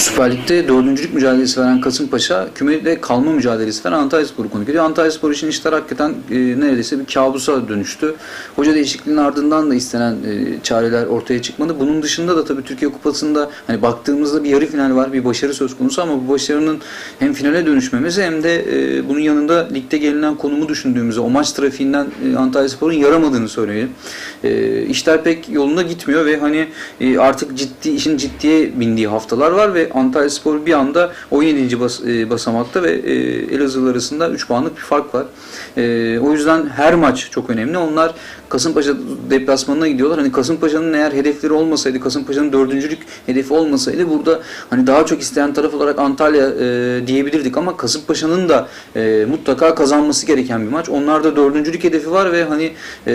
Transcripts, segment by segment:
Süper Lig'de dördüncülük mücadelesi veren Kasımpaşa, kümede kalma mücadelesi veren Antalyaspor'u konuk ediyor. Antalyaspor için işler hakikaten e, neredeyse bir kabusa dönüştü. Hoca değişikliğinin ardından da istenen e, çareler ortaya çıkmadı. Bunun dışında da tabii Türkiye Kupası'nda hani baktığımızda bir yarı final var, bir başarı söz konusu ama bu başarının hem finale dönüşmemesi hem de e, bunun yanında ligde gelinen konumu düşündüğümüzde o maç trafiğinden e, Antalyaspor'un yaramadığını söyleyelim. E, işler pek yolunda gitmiyor ve hani e, artık ciddi işin ciddiye bindiği haftalar var ve Antalyaspor bir anda 17. Bas, e, basamakta ve e, Elazığ arasında 3 puanlık bir fark var. E, o yüzden her maç çok önemli. Onlar Kasımpaşa deplasmanına gidiyorlar. Hani Kasımpaşa'nın eğer hedefleri olmasaydı, Kasımpaşa'nın dördüncülük hedefi olmasaydı burada hani daha çok isteyen taraf olarak Antalya e, diyebilirdik ama Kasımpaşa'nın da e, mutlaka kazanması gereken bir maç. Onlarda dördüncülük hedefi var ve hani e,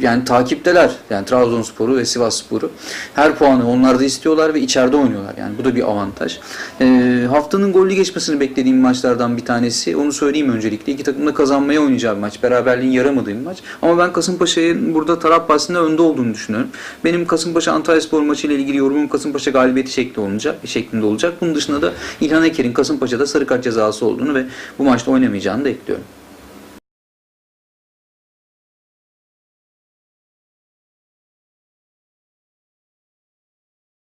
yani takipteler. Yani Trabzonspor'u ve Sivasspor'u. Her puanı onlar da istiyorlar ve içeride oynuyorlar. Yani bu da bir avantaj. E, haftanın gollü geçmesini beklediğim maçlardan bir tanesi. Onu söyleyeyim öncelikle. İki takım da kazanmaya oynayacağı bir maç. Beraberliğin yaramadığı bir maç. Ama ben Kasımpaşa'nın burada taraf bahsinde önde olduğunu düşünüyorum. Benim Kasımpaşa Antalyaspor maçı ile ilgili yorumum Kasımpaşa galibiyeti şekli olacak, şeklinde olacak. Bunun dışında da İlhan Eker'in Kasımpaşa'da sarı kart cezası olduğunu ve bu maçta oynamayacağını da ekliyorum.